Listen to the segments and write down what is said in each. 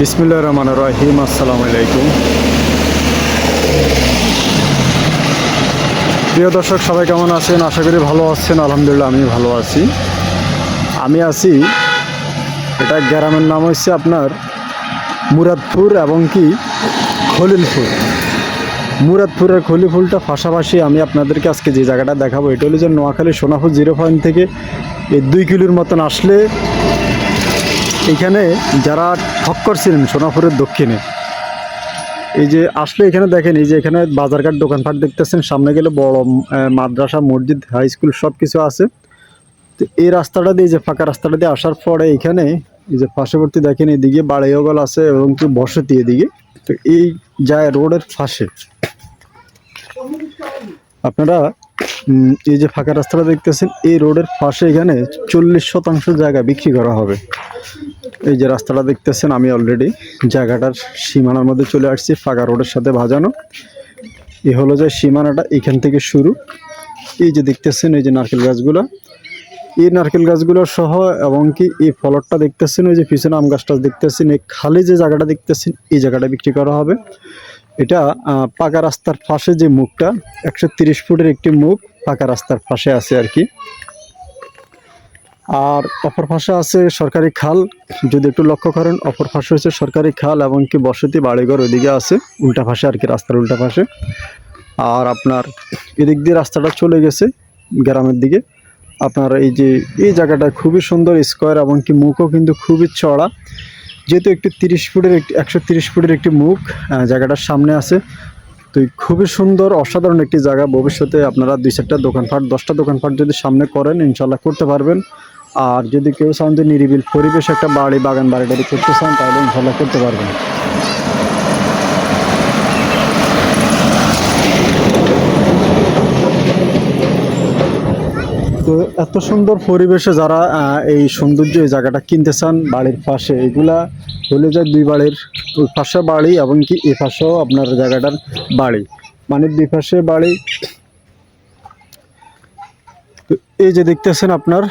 বিসমিল্লা রহমান রহিম, আসসালামু আলাইকুম। প্রিয় দর্শক, সবাই কেমন আছেন? আশা করি ভালো আছেন, আলহামদুলিল্লাহ আমি ভালো আছি। আমি আছি, এটা গ্রামের নাম হচ্ছে আপনার মুরাদপুর এবং কি খলিলপুর। মুরাদপুরের খলিফুলটা পাশাপাশি আমি আপনাদেরকে আজকে যে জায়গাটা দেখাবো, এটা হলো যে নোয়াখালী সোনাপুর জিরো পয়েন্ট থেকে এই দুই কিলোর মতন আসলে এখানে যারা ঠক্কর ছিলেন সোনাপুরের দক্ষিণে, এই যে আসলে এখানে দেখেন, এই যে এখানে বাজারঘাট দোকানপাট দেখতেছেন, সামনে গেলে বড় মাদ্রাসা, মসজিদ, হাই স্কুল সব কিছু আছে। তো এই রাস্তাটা দিয়ে যে ফাঁকা রাস্তাটা দিয়ে আসার পরে এখানে, এই যে পার্শ্ববর্তী দেখেন, এদিকে বাড়িওগল আছে এবং কি বসতি এদিকে। তো এই যায় রোডের পাশে আপনারা এই যে ফাঁকা রাস্তাটা দেখতেছেন, এই রোডের পাশে এখানে চল্লিশ শতাংশ জায়গা বিক্রি করা হবে। এই যে রাস্তাটা দেখতেছেন আমি অলরেডি জায়গাটার সীমানার মধ্যে চলে আসছি, ফাঁকা রোডের সাথে ভাজানো। এ হলো যে সীমানাটা, এখান থেকে শুরু। এই যে দেখতেছেন, এই যে নারকেল গাছগুলো। এই নারকেল গাছগুলো সহ এবং কি এই ফলটটা দেখতেছেন, ওই যে পিছনে আম গাছটা দেখতেছেন, এই খালি যে জায়গাটা দেখতেছেন, এই জায়গাটা বিক্রি করা হবে। এটা পাকা রাস্তার পাশে যে মুখটা, একশো ফুটের একটি মুখ পাকা রাস্তার পাশে আছে আর কি। আর অপর পাশে আছে সরকারি খাল, যদি একটু লক্ষ্য করেন, অপর পাশে হচ্ছে সরকারি খাল এবং কি বসতি, বাড়িঘর ওইদিকে আছে, উল্টা পাশে আর কি, রাস্তার উল্টা পাশে। আর আপনার এদিক দিয়ে রাস্তাটা চলে গেছে গ্রামের দিকে। আপনার এই যে, এই জায়গাটা খুবই সুন্দর, স্কোয়ার এবং কি মুখও কিন্তু খুবই চড়া যেহেতু একটি তিরিশ ফুটের একটি, একশো তিরিশ ফুটের একটি মুখ জায়গাটার সামনে আছে। তো খুবই সুন্দর, অসাধারণ একটি জায়গা। ভবিষ্যতে আপনারা দুই চারটা দোকানপাট, দশটা দোকানপাট যদি সামনে করেন ইনশাল্লাহ করতে পারবেন। আর যদি কেউ চান যে নিরিবিল পরিবেশ একটা বাড়ি, বাগান বাড়ি টাড়ি করতে চান, তাহলে ইনশাল্লাহ করতে পারবেন। তো এত সুন্দর পরিবেশে যারা এই সৌন্দর্য, এই জায়গাটা কিনতে চান, বাড়ির পাশে এগুলা হলে যায় দুই বাড়ির ওই পাশে বাড়ি এবং কি এ পাশেও আপনার জায়গাটার বাড়ি। মানে দুই পাশে বাড়ি। এই যে দেখতেছেন আপনার,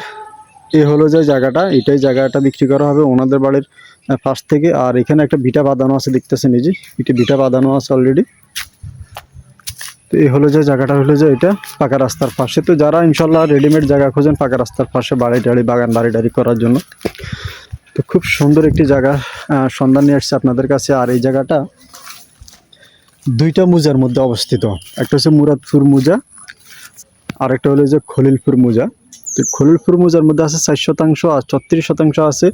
এ হলো যে জায়গাটা, এটাই জায়গাটা বিক্রি করা হবে ওনাদের বাড়ির পাশ থেকে। আর এখানে একটা ভিটা বাঁধানো আছে, দেখতেছেন এই যে এটা ভিটা বাঁধানো আছে অলরেডি তো এই হলো যে জায়গাটা হলো যে এটা পাকা রাস্তার পাশে। তো যারা ইনশাল্লাহ রেডিমেড জায়গা খোঁজেন পাকা রাস্তার পাশে বাড়ি টাড়ি, বাগান বাড়ি টাড়ি করার জন্য। তো খুব সুন্দর একটি জায়গা সন্ধান নিয়ে আসছে আপনাদের কাছে। আর এই জায়গাটা দুইটা মুজার মধ্যে অবস্থিত। একটা হচ্ছে মুরাদপুর মুজা আর একটা হলো যে খলিলপুর মুজা। তো খলিলপুর মুজার মধ্যে আছে ষাট শতাংশ আর ছত্রিশ শতাংশ আছে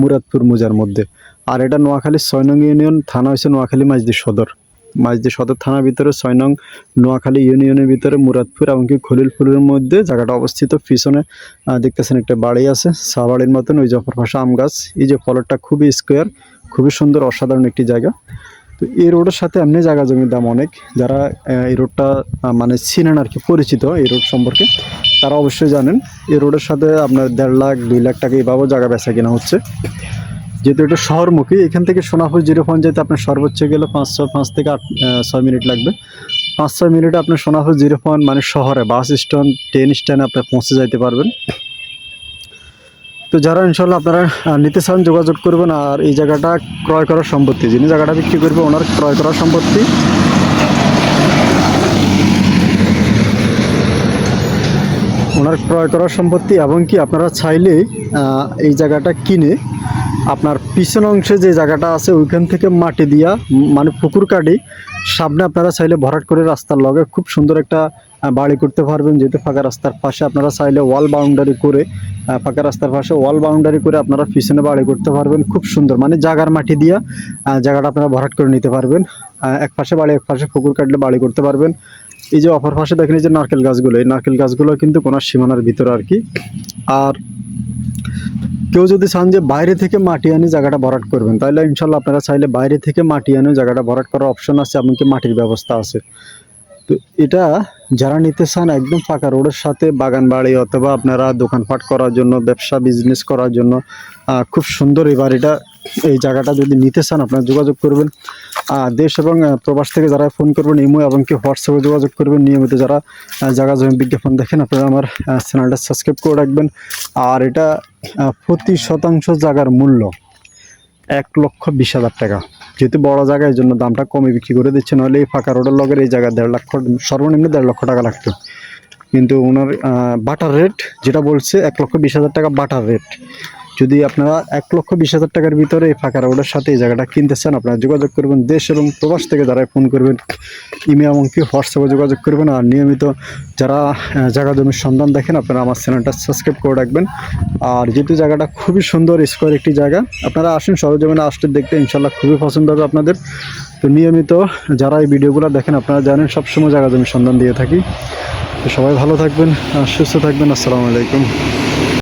মুরাদপুর মুজার মধ্যে। আর এটা নোয়াখালী ছয় নং ইউনিয়ন, থানা হয়েছে নোয়াখালী মাইজদি সদর। মাইজদি সদর থানার ভিতরে ছয় নং নোয়াখালী ইউনিয়নের ভিতরে, মুরাদপুর এমনকি খলিলপুরের মধ্যে জায়গাটা অবস্থিত। পিছনে দেখতেছেন একটা বাড়ি আছে চা বাড়ির মতন, ওই অপর পাশে আম গাছ। এই যে ফলটা খুবই স্কোয়ার খুবই সুন্দর, অসাধারণ একটি জায়গা। তো এই রোডের সাথে এমনি জায়গা জমির দাম অনেক। যারা এই রোডটা মানে চিনেন আর কি, পরিচিত এই রোড সম্পর্কে, তারা অবশ্যই জানেন। এই রোডের সাথে আপনার দেড় লাখ, দুই লাখ টাকা এইভাবেও জায়গা বেচা কেনা হচ্ছে। যেহেতু এটা শহরমুখী, এখান থেকে সোনাপুর জিরো পয়েন্ট যেতে আপনার সর্বোচ্চ গেলে পাঁচ ছয়, পাঁচ থেকে আট ছয় মিনিট লাগবে। পাঁচ ছয় মিনিটে আপনার সোনাপুর জিরো পয়েন্ট মানে শহরে, বাস স্ট্যান্ড, ট্রেন স্ট্যান্ডে আপনি পৌঁছে যাইতে পারবেন। তো যারা ইনশাল্লাহ আপনারা নিতে চান যোগাযোগ করবেন আর এই জায়গাটা ক্রয় করার সম্পত্তি, যিনি জায়গাটা বিক্রি করবে ওনার ক্রয় করার সম্পত্তি। ওনার ক্রয় করার সম্পত্তি এবং কি আপনারা চাইলে এই জায়গাটা কিনে আপনার পিছন অংশে যে জায়গাটা আছে, ওইখান থেকে মাটি দিয়া মানে পুকুর কাটি, সামনে আপনারা চাইলে ভরাট করে রাস্তার লগে খুব সুন্দর একটা বাড়ি করতে পারবেন, যেহেতু ফাঁকা রাস্তার পাশে আপনারা চাইলে ওয়াল বাউন্ডারি করে ফাঁকা রাস্তার পাশে ওয়াল বাউন্ডারি করে আপনারা পিছনে বাড়ি করতে পারবেন, খুব সুন্দর। মানে জাগার মাটি দিয়া জায়গাটা আপনারা ভরাট করে নিতে পারবেন এক পাশে বাড়ি, এক পাশে পুকুর কাটলে বাড়ি করতে পারবেন। এই যে অপর পাশে দেখেন এই যে নারকেল গাছগুলো, এই নারকেল গাছগুলো কিন্তু কোনো সীমানার ভিতরে আর কি। আর কেউ যদি চান যে বাইরে থেকে মাটি আনে জায়গাটা ভরাট করবেন, তাহলে ইনশাল্লাহ আপনারা চাইলে বাইরে থেকে মাটি আনে জায়গাটা ভরাট করার অপশন আছে, এমনকি মাটির ব্যবস্থা আছে। তো এটা যারা নিতে চান একদম ফাঁকা রোডের সাথে বাগান বাড়ি অথবা আপনারা দোকানপাট করার জন্য, ব্যবসা বিজনেস করার জন্য খুব সুন্দর এবার বাড়িটা এই জায়গাটা যদি নিতে চান, আপনারা যোগাযোগ করবেন। দেশ এবং প্রবাস থেকে যারা ফোন করবেন, ইমো এবং কি হোয়াটসঅ্যাপে যোগাযোগ করবেন। নিয়মিত যারা জায়গা জমি বিজ্ঞাপন দেখেন, আপনারা আমার চ্যানেলটা সাবস্ক্রাইব করে রাখবেন। আর এটা প্রতি শতাংশ জায়গার মূল্য এক লক্ষ বিশ হাজার টাকা। যেহেতু বড় জায়গা, এই জন্য দামটা কমে বিক্রি করে দিচ্ছে। নাহলে এই ফাঁকা রোডের লগের এই জায়গা দেড় লক্ষ, সর্বনিম্ন দেড় লক্ষ টাকা লাগতো। কিন্তু ওনার বাটার রেট, যেটা বলছে, এক লক্ষ বিশ হাজার টাকা বাটার রেট। যদি আপনারা এক লক্ষ বিশ হাজার টাকার ভিতরে এই ফাঁকা রোডের সাথে এই জায়গাটা কিনতে চান, আপনারা যোগাযোগ করবেন দেশ এবং প্রবাস থেকে যারা ফোন করবেন, ইমেল এমনকি হোয়াটসঅ্যাপে যোগাযোগ করবেন। আর নিয়মিত যারা জায়গা জমির সন্ধান দেখেন, আপনারা আমার চ্যানেলটা সাবস্ক্রাইব করে রাখবেন। আর যেহেতু জায়গাটা খুবই সুন্দর, স্কোয়ার একটি জায়গা, আপনারা আসুন, সরজমিনে আসতে দেখতে ইনশাল্লাহ খুবই পছন্দ হবে আপনাদের। তো নিয়মিত যারা এই ভিডিওগুলো দেখেন, আপনারা জানেন, সবসময় জায়গা জমির সন্ধান দিয়ে থাকি। তো সবাই ভালো থাকবেন সুস্থ থাকবেন। আসসালামু আলাইকুম।